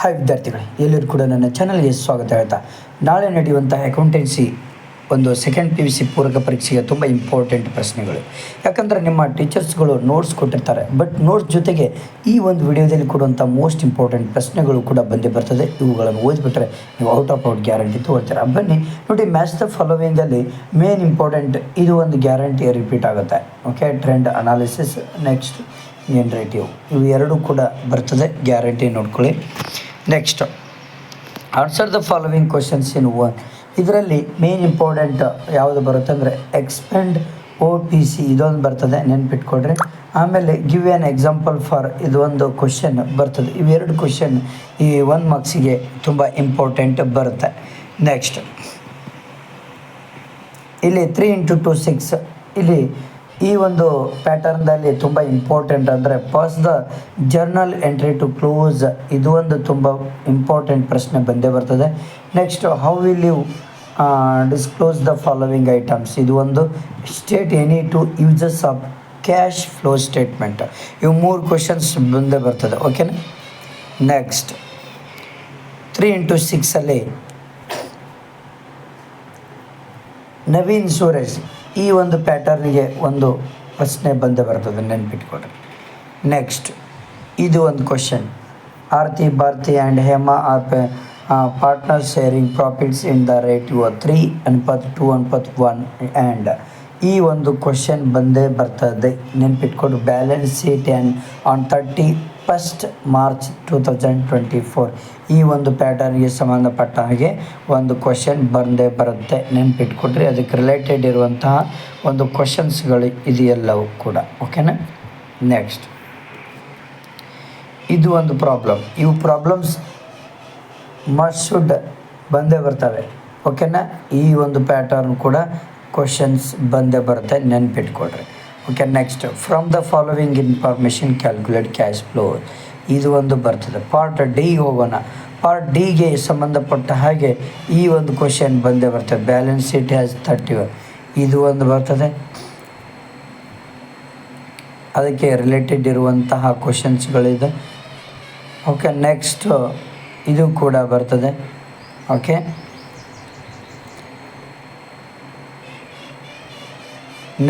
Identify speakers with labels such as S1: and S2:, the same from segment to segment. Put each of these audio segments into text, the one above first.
S1: Hi ವಿದ್ಯಾರ್ಥಿಗಳೇ ಎಲ್ಲರೂ ಕೂಡ ನನ್ನ ಚಾನಲ್ಗೆ ಸ್ವಾಗತ ಹೇಳ್ತಾ. ನಾಳೆ ನಡೆಯುವಂಥ ಅಕೌಂಟೆನ್ಸಿ ಒಂದು ಸೆಕೆಂಡ್ ಪಿ ಯು ಸಿ ಪೂರಕ ಪರೀಕ್ಷೆಗೆ ತುಂಬ ಇಂಪಾರ್ಟೆಂಟ್ ಪ್ರಶ್ನೆಗಳು. ಯಾಕಂದರೆ ನಿಮ್ಮ ಟೀಚರ್ಸ್ಗಳು ನೋಟ್ಸ್ ಕೊಟ್ಟಿರ್ತಾರೆ ಬಟ್ ನೋಟ್ಸ್ ಜೊತೆಗೆ ಈ ಒಂದು ವಿಡಿಯೋದಲ್ಲಿ ಕೊಡುವಂಥ ಮೋಸ್ಟ್ ಇಂಪಾರ್ಟೆಂಟ್ ಪ್ರಶ್ನೆಗಳು ಕೂಡ ಬಂದೇ ಬರ್ತದೆ. ಇವುಗಳನ್ನು ಓದ್ಬಿಟ್ರೆ ನೀವು ಔಟ್ ಆಫ್ ಔಟ್ ಗ್ಯಾರಂಟಿ ತೊಗೊಳ್ತೀರಾ. ಬನ್ನಿ, ನೋಡಿ ಮ್ಯಾಚ್ ದ ಫಾಲೋವಿಂಗಲ್ಲಿ ಮೇನ್ ಇಂಪಾರ್ಟೆಂಟ್ ಇದು ಒಂದು ಗ್ಯಾರಂಟಿ ರಿಪೀಟ್ ಆಗುತ್ತೆ. Okay trend analysis next generative ಇವು ಎರಡೂ ಕೂಡ ಬರ್ತದೆ ಗ್ಯಾರಂಟಿ ನೋಡ್ಕೊಳ್ಳಿ. Next answer the following questions in one ಇದರಲ್ಲಿ ಮೇನ್ ಇಂಪಾರ್ಟೆಂಟ್ ಯಾವುದು ಬರುತ್ತೆ ಅಂದರೆ ಎಕ್ಸ್ಪೆಂಡ್ ಓ ಪಿ ಸಿ ಇದೊಂದು ಬರ್ತದೆ ನೆನ್ಪಿಟ್ಕೊಡ್ರಿ ಆಮೇಲೆ ಗಿವ್ ಎನ್ ಎಕ್ಸಾಂಪಲ್ ಫಾರ್ ಇದೊಂದು ಕ್ವಶನ್ ಬರ್ತದೆ. ಇವೆರಡು ಕ್ವಶನ್ ಈ ಒನ್ ಮಾರ್ಕ್ಸಿಗೆ ತುಂಬ ಇಂಪಾರ್ಟೆಂಟ್ ಬರುತ್ತೆ. ನೆಕ್ಸ್ಟ್ ಇಲ್ಲಿ ತ್ರೀ ಇಂಟು ಟು ಸಿಕ್ಸ್ ಇಲ್ಲಿ ಈ ಒಂದು ಪ್ಯಾಟರ್ನ್ದಲ್ಲಿ ತುಂಬ ಇಂಪಾರ್ಟೆಂಟ್ ಅಂದರೆ pass the journal entry to close ಇದು ಒಂದು ತುಂಬ ಇಂಪಾರ್ಟೆಂಟ್ ಪ್ರಶ್ನೆ ಬಂದೇ ಬರ್ತದೆ. Next how will you disclose the following items ಇದು ಒಂದು state any two uses of cash flow statement ಇವು ಮೂರು ಕ್ವಶನ್ಸ್ ಬಂದೇ ಬರ್ತದೆ ಓಕೆನಾ ನೆಕ್ಸ್ಟ್ ತ್ರೀ ಇಂಟು ಸಿಕ್ಸಲ್ಲಿ ನವೀನ್ ಸೂರಜ್ ಈ ಒಂದು ಪ್ಯಾಟರ್ನಿಗೆ ಒಂದು ಪ್ರಶ್ನೆ ಬಂದೇ ಬರ್ತದೆ ನೆನ್ಪಿಟ್ಕೊಡ್ರಿ ನೆಕ್ಸ್ಟ್ ಇದು ಒಂದು question Aarti, Bharati and Hema are partner sharing profits in the ratio three ಅನ್ಪತ್ two ಅನ್ಪತ್ ಒನ್ ಆ್ಯಂಡ್ ಈ ಒಂದು ಕ್ವಶನ್ ಬಂದೇ ಬರ್ತದೆ ನೆನ್ಪಿಟ್ಕೊಂಡು balance sheet and on thirty first March two thousand twenty four ಈ ಒಂದು ಪ್ಯಾಟರ್ನ್ಗೆ ಸಂಬಂಧಪಟ್ಟ ಹಾಗೆ ಒಂದು ಕ್ವಶನ್ ಬಂದೇ ಬರುತ್ತೆ. ನೆನ್ಪಿಟ್ಕೊಟ್ರಿ ಅದಕ್ಕೆ ರಿಲೇಟೆಡ್ ಇರುವಂತಹ ಒಂದು ಕ್ವಶನ್ಸ್ಗಳು ಇದೆಲ್ಲವೂ ಕೂಡ. ಓಕೆನಾ ನೆಕ್ಸ್ಟ್ ಇದು ಒಂದು ಪ್ರಾಬ್ಲಮ್ ಇವು ಪ್ರಾಬ್ಲಮ್ಸ್ ಮಸ್ಟ್ ಶುಡ್ ಬಂದೇ ಬರ್ತವೆ. ಓಕೆನಾ ಈ ಒಂದು ಪ್ಯಾಟರ್ನ್ ಕೂಡ ಕ್ವಶನ್ಸ್ ಬಂದೇ ಬರುತ್ತೆ. ನೆನ್ಪಿಟ್ಕೊಡ್ರಿ. Okay next from the following information calculate cash flow ಇದು ಒಂದು ಬರ್ತದೆ. ಪಾರ್ಟ್ ಡಿಗೆ ಹೋಗೋಣ. ಪಾರ್ಟ್ ಡಿಗೆ ಸಂಬಂಧಪಟ್ಟ ಹಾಗೆ ಈ ಒಂದು ಕ್ವಶನ್ ಬಂದೇ ಬರ್ತದೆ. Balance sheet has thirty one ಇದು ಒಂದು ಬರ್ತದೆ. ಅದಕ್ಕೆ ರಿಲೇಟೆಡ್ ಇರುವಂತಹ ಕ್ವಶನ್ಸ್ಗಳಿದೆ ಓಕೆ ನೆಕ್ಸ್ಟ್ ಇದು ಕೂಡ ಬರ್ತದೆ. Okay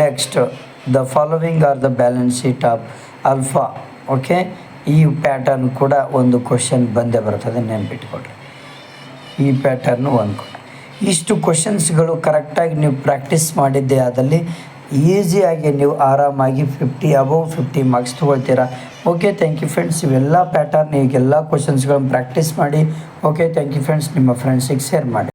S1: next the following are the balance sheet of Alpha okay ಈ ಪ್ಯಾಟರ್ನ್ ಕೂಡ ಒಂದು ಕ್ವಶನ್ ಬಂದೇ ಬರ್ತದೆ ನೆನ್ಪಿಟ್ಕೊಡ್ರಿ ಈ ಪ್ಯಾಟರ್ನು ಒಂದು. ಇಷ್ಟು ಕ್ವಶನ್ಸ್ಗಳು ಕರೆಕ್ಟಾಗಿ ನೀವು ಪ್ರಾಕ್ಟೀಸ್ ಮಾಡಿದ್ದೆ ಆದಲ್ಲಿ ಈಸಿಯಾಗಿ ನೀವು ಆರಾಮಾಗಿ ಫಿಫ್ಟಿ ಅಬೌವ್ ಫಿಫ್ಟಿ ಮಾರ್ಕ್ಸ್ ತೊಗೊಳ್ತೀರಾ? ಓಕೆ ಥ್ಯಾಂಕ್ ಯು ಫ್ರೆಂಡ್ಸ್ ಇವೆಲ್ಲ ಪ್ಯಾಟರ್ನ್ ಈಗೆಲ್ಲ ಕ್ವಶನ್ಸ್ಗಳನ್ನು ಪ್ರಾಕ್ಟೀಸ್ ಮಾಡಿ ಓಕೆ ಥ್ಯಾಂಕ್ ಯು ಫ್ರೆಂಡ್ಸ್ ನಿಮ್ಮ ಫ್ರೆಂಡ್ಸಿಗೆ ಶೇರ್ ಮಾಡಿ.